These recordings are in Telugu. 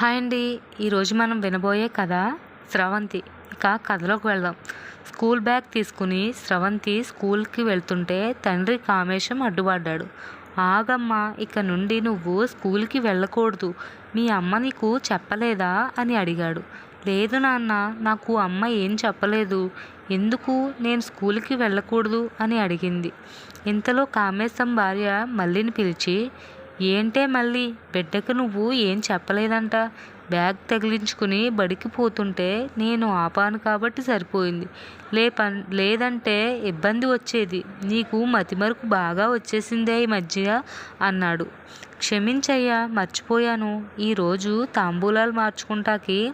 హాయ్ అండి. ఈరోజు మనం వినబోయే కథ స్రవంతి. ఇక కథలోకి వెళ్దాం. స్కూల్ బ్యాగ్ తీసుకుని స్రవంతి స్కూల్కి వెళ్తుంటే తండ్రి కామేశం అడ్డుపడ్డాడు. ఆగమ్మా ఇక నుండి నువ్వు స్కూల్కి వెళ్ళకూడదు. మీ అమ్మ నీకు చెప్పలేదా? అని అడిగాడు. లేదు నాన్న నాకు అమ్మ ఏం చెప్పలేదు. ఎందుకు నేను స్కూల్కి వెళ్ళకూడదు? అని అడిగింది. ఇంతలో కామేశం భార్య మల్లిని పిలిచి ఏంటే మళ్ళీ? బిడ్డకు నువ్వు ఏం చెప్పలేదంట. బ్యాగ్ తగిలించుకుని బడికి పోతుంటే నేను ఆపాను కాబట్టి సరిపోయింది. లేప లేదంటే ఇబ్బంది వచ్చేది. నీకు మతిమరుకు బాగా వచ్చేసిందే ఈ మధ్య అన్నాడు. క్షమించయ్యా మర్చిపోయాను. ఈరోజు తాంబూలాలు మార్చుకుంటాకి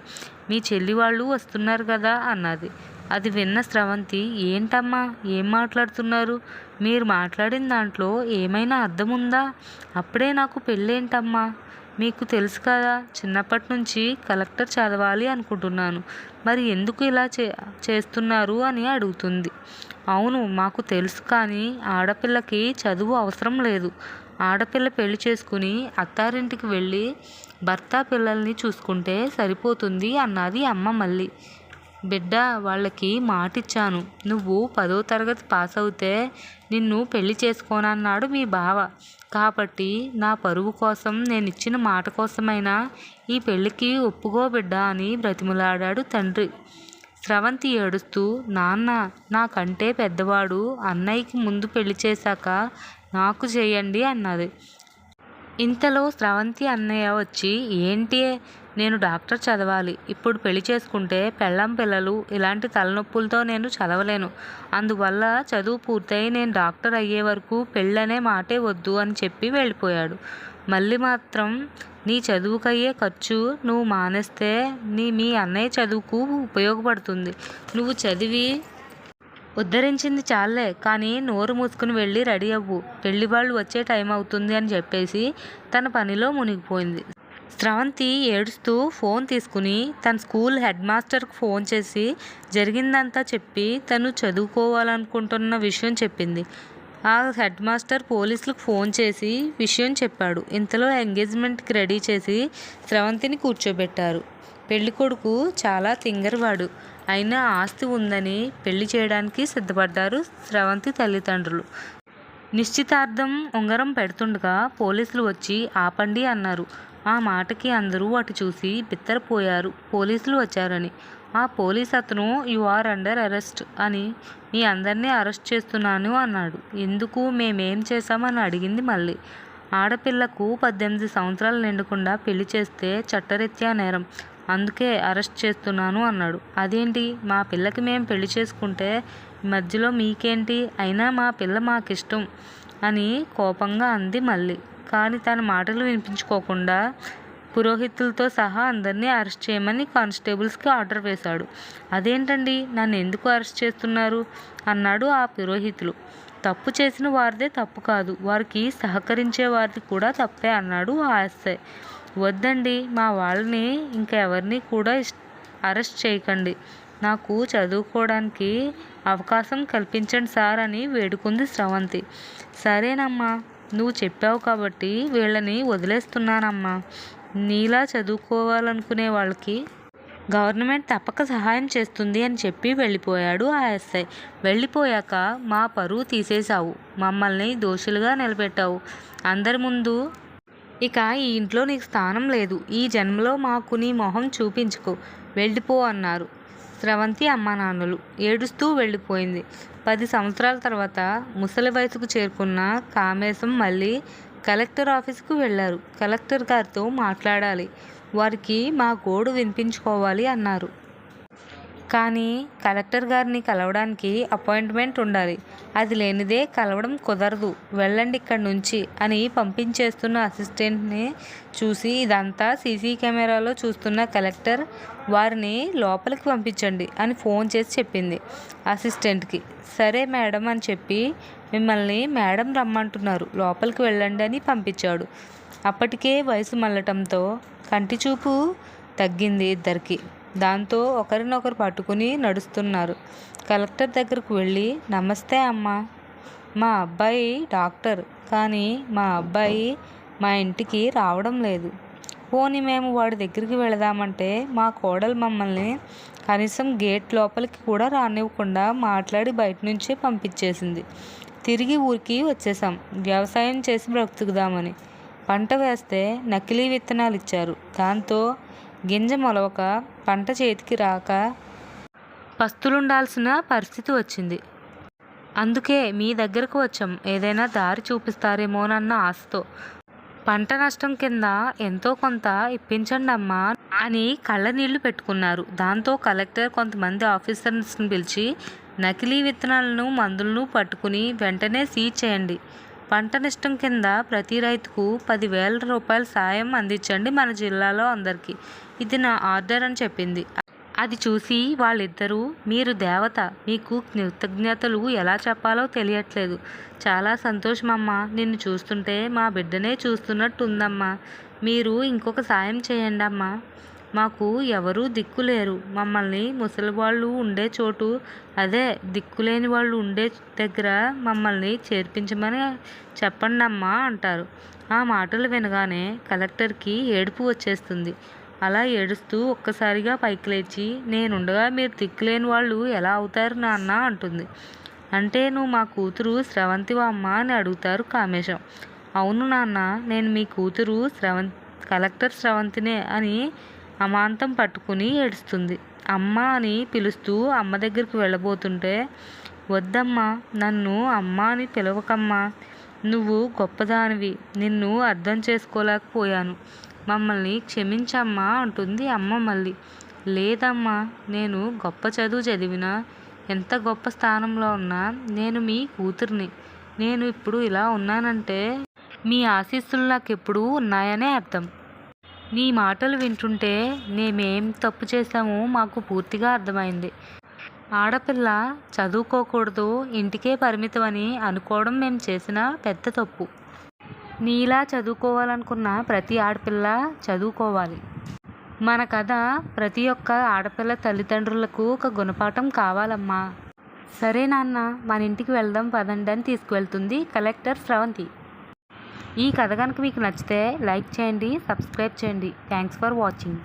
మీ చెల్లి వాళ్ళు వస్తున్నారు కదా అన్నది. అది విన్న స్రవంతి ఏంటమ్మా? ఏం మాట్లాడుతున్నారు? మీరు మాట్లాడిన దాంట్లో ఏమైనా అర్థం ఉందా అప్పుడే నాకు పెళ్ళేంటమ్మా? మీకు తెలుసు కదా చిన్నప్పటి నుంచి కలెక్టర్ చదవాలి అనుకుంటున్నాను. మరి ఎందుకు ఇలా చే చేస్తున్నారు అని అడుగుతుంది. అవును మాకు తెలుసు కానీ ఆడపిల్లకి చదువు అవసరం లేదు. ఆడపిల్ల పెళ్ళి చేసుకుని అత్తారింటికి వెళ్ళి భర్త పిల్లల్ని చూసుకుంటే సరిపోతుంది అన్నది అమ్మ మళ్ళీ. బిడ్డ వాళ్ళకి మాటిచ్చాను. నువ్వు పదో తరగతి పాస్ అవుతే నిన్ను పెళ్ళి చేసుకోనన్నాడు మీ బావ. కాబట్టి నా పరువు కోసం నేను ఇచ్చిన మాట కోసమైనా ఈ పెళ్ళికి ఒప్పుకో బిడ్డ అని బ్రతిమలాడాడు తండ్రి. స్రవంతి ఏడుస్తూ నాన్న నాకంటే పెద్దవాడు అన్నయ్యకి ముందు పెళ్ళి చేశాక నాకు చేయండి అన్నది. ఇంతలో స్రవంతి అన్నయ్య వచ్చి ఏంటి? నేను డాక్టర్ చదవాలి. ఇప్పుడు పెళ్ళి చేసుకుంటే పెళ్ళం పిల్లలు ఇలాంటి తలనొప్పులతో నేను చదవలేను. అందువల్ల చదువు పూర్తయి నేను డాక్టర్ అయ్యే వరకు పెళ్ళనే మాటే వద్దు అని చెప్పి వెళ్ళిపోయాడు. మళ్ళీ మాత్రం నీ చదువుకయ్యే ఖర్చు నువ్వు మానేస్తే నీ మీ అన్నయ్య చదువుకు ఉపయోగపడుతుంది. నువ్వు చదివి ఉద్ధరించింది చాలే కానీ నోరు మూసుకుని వెళ్ళి రెడీ అవ్వు. పెళ్ళి వాళ్ళు వచ్చే టైం అవుతుంది అని చెప్పేసి తన పనిలో మునిగిపోయింది. స్రవంతి ఏడుస్తూ ఫోన్ తీసుకుని తన స్కూల్ హెడ్ మాస్టర్కు ఫోన్ చేసి జరిగిందంతా చెప్పి తను చదువుకోవాలనుకుంటున్న విషయం చెప్పింది. ఆ హెడ్ మాస్టర్ పోలీసులకు ఫోన్ చేసి విషయం చెప్పాడు. ఇంతలో ఎంగేజ్మెంట్కి రెడీ చేసి స్రవంతిని కూర్చోబెట్టారు. పెళ్ళి కొడుకు చాలా తింగరవాడు. అయినా ఆస్తి ఉందని పెళ్ళి చేయడానికి సిద్ధపడ్డారు స్రవంతి తల్లిదండ్రులు. నిశ్చితార్థం ఉంగరం పెడుతుండగా పోలీసులు వచ్చి ఆపండి అన్నారు. ఆ మాటకి అందరూ అటు చూసి బిత్తరపోయారు. పోలీసులు వచ్చారని. ఆ పోలీస్ అతను యు ఆర్ అండర్ అరెస్ట్ అని మీ అందరినీ అరెస్ట్ చేస్తున్నాను అన్నాడు. ఎందుకు? మేమేం చేశామని అడిగింది మళ్ళీ. ఆడపిల్లకు పద్దెనిమిది సంవత్సరాలు నిండకుండా పెళ్ళి చేస్తే చట్టరీత్యా నేరం. అందుకే అరెస్ట్ చేస్తున్నాను అన్నాడు. అదేంటి? మా పిల్లకి మేము పెళ్ళి చేసుకుంటే మధ్యలో మీకేంటి? అయినా మా పిల్ల మాకిష్టం అని కోపంగా అంది మళ్ళీ. కానీ తన మాటలు వినిపించుకోకుండా పురోహితులతో సహా అందరినీ అరెస్ట్ చేయమని కానిస్టేబుల్స్కి ఆర్డర్ వేశాడు. అదేంటండి? నన్ను ఎందుకు అరెస్ట్ చేస్తున్నారు? అన్నాడు ఆ పురోహితులు. తప్పు చేసిన వారిదే తప్పు కాదు. వారికి సహకరించే వారిది కూడా తప్పే అన్నాడు ఆ ఎస్ఐ. వద్దండి. మా వాళ్ళని ఇంకెవరిని కూడా అరెస్ట్ చేయకండి. నాకు చదువుకోవడానికి అవకాశం కల్పించండి సార్ అని వేడుకుంది స్రవంతి. సరేనమ్మా. నువ్వు చెప్పావు కాబట్టి వీళ్ళని వదిలేస్తున్నానమ్మా. నీలా చదువుకోవాలనుకునే వాళ్ళకి గవర్నమెంట్ తప్పక సహాయం చేస్తుంది అని చెప్పి వెళ్ళిపోయాడు ఆ ఎస్ఐ. వెళ్ళిపోయాక మా పరువు తీసేశావు. మమ్మల్ని దోషులుగా నిలబెట్టావు. అందరి ముందు ఇక ఈ ఇంట్లో నీకు స్థానం లేదు. ఈ జన్మలో మాకు నీ మొహం చూపించుకో. వెళ్ళిపో అన్నారు. స్రవంతి అమ్మా నాన్నలు ఏడుస్తూ వెళ్ళిపోయింది. పది సంవత్సరాల తర్వాత ముసలి వయసుకు చేరుకున్న కామేశం మళ్ళీ కలెక్టర్ ఆఫీస్కు వెళ్ళారు. కలెక్టర్ గారితో మాట్లాడాలి. వారికి మా గోడు వినిపించుకోవాలి అన్నారు. కానీ కలెక్టర్ గారిని కలవడానికి అపాయింట్మెంట్ ఉండాలి. అది లేనిదే కలవడం కుదరదు. వెళ్ళండి ఇక్కడి నుంచి అని పంపించేస్తున్న అసిస్టెంట్ని చూసి ఇదంతా సీసీ కెమెరాలో చూస్తున్న కలెక్టర్ వారిని లోపలికి పంపించండి అని ఫోన్ చేసి చెప్పింది అసిస్టెంట్కి. సరే మేడం అని చెప్పి మిమ్మల్ని మేడం రమ్మంటున్నారు. లోపలికి వెళ్ళండి అని పంపించాడు. అప్పటికే వయసు మళ్ళటంతో కంటి చూపు తగ్గింది ఇద్దరికి. దాంతో ఒకరినొకరు పట్టుకుని నడుస్తున్నారు. కలెక్టర్ దగ్గరకు వెళ్ళి నమస్తే అమ్మా. మా అబ్బాయి డాక్టర్ కానీ మా అబ్బాయి మా ఇంటికి రావడం లేదు. పోనీ మేము వాడి దగ్గరికి వెళదామంటే మా కోడలు మమ్మల్ని కనీసం గేట్ లోపలికి కూడా రానివ్వకుండా మాట్లాడి బయట నుంచే పంపించేసింది. తిరిగి ఊరికి వచ్చేసాం వ్యవసాయం చేసి బ్రతుకుదామని. పంట వేస్తే నకిలీ విత్తనాలు ఇచ్చారు దాంతో గింజ మొలవక పంట చేతికి రాక పస్తులుండాల్సిన పరిస్థితి వచ్చింది. అందుకే మీ దగ్గరకు వచ్చాం. ఏదైనా దారి చూపిస్తారేమోనన్న ఆశతో. పంట నష్టం కింద ఎంతో కొంత ఇప్పించండి అమ్మా అని కళ్ళ నీళ్ళు పెట్టుకున్నారు. దాంతో కలెక్టర్ కొంతమంది ఆఫీసర్స్ని పిలిచి నకిలీ విత్తనాలను మందులను పట్టుకుని వెంటనే సీజ్ చేయండి. పంట నష్టం కింద ప్రతి రైతుకు పదివేల రూపాయల సాయం అందించండి మన జిల్లాలో అందరికీ. ఇది నా ఆర్డర్ అని చెప్పింది. అది చూసి వాళ్ళిద్దరూ మీరు దేవత మీకు కృతజ్ఞతలు ఎలా చెప్పాలో తెలియట్లేదు. చాలా సంతోషమమ్మా. నిన్ను చూస్తుంటే మా బిడ్డనే చూస్తున్నట్టు ఉందమ్మా మీరు ఇంకొక సాయం చేయండి అమ్మా మాకు ఎవరూ దిక్కు లేరు మమ్మల్ని ముసలి వాళ్ళు ఉండే చోటు అదే. దిక్కులేని వాళ్ళు ఉండే దగ్గర మమ్మల్ని చేర్పించమని చెప్పండమ్మా అంటారు. ఆ మాటలు వినగానే కలెక్టర్కి ఏడుపు వచ్చేస్తుంది. అలా ఏడుస్తూ ఒక్కసారిగా పైకి లేచి నేనుండగా మీరు దిక్కులేని వాళ్ళు ఎలా అవుతారు నాన్న? అంటుంది. అంటే నువ్వు మా కూతురు స్రవంతివా అమ్మా? అని అడుగుతారు కామేశం. అవును నాన్న నేను మీ కూతురు స్రవం కలెక్టర్ స్రవంతినే అని అమాంతం పట్టుకుని ఏడుస్తుంది. అమ్మ అని పిలుస్తూ అమ్మ దగ్గరికి వెళ్ళబోతుంటే వద్దమ్మా నన్ను అమ్మ అని పిలవకమ్మా. నువ్వు గొప్పదానివి. నిన్ను అర్థం చేసుకోలేకపోయాను. మమ్మల్ని క్షమించమ్మా అంటుంది అమ్మ మళ్ళీ. లేదమ్మా నేను గొప్ప చదువు చదివినా ఎంత గొప్ప స్థానంలో ఉన్నా నేను మీ కూతుర్ని. నేను ఇప్పుడు ఇలా ఉన్నానంటే మీ ఆశీస్సులు నాకు ఎప్పుడూ ఉన్నాయనే అర్థం. నీ మాటలు వింటుంటే మేమేం తప్పు చేశామో మాకు పూర్తిగా అర్థమైంది. ఆడపిల్ల చదువుకోకూడదు ఇంటికే పరిమితమని అనుకోవడం మేము చేసిన పెద్ద తప్పు. నీలా చదువుకోవాలనుకున్న ప్రతి ఆడపిల్ల చదువుకోవాలి. మన కథ ప్రతి ఒక్క ఆడపిల్ల తల్లిదండ్రులకు ఒక గుణపాఠం కావాలమ్మా. సరే నాన్న మన ఇంటికి వెళ్దాం పదండి అని తీసుకువెళ్తుంది కలెక్టర్ స్రవంతి. ఈ కథ కనుక మీకు నచ్చితే లైక్ చేయండి సబ్స్క్రైబ్ చేయండి. Thanks for watching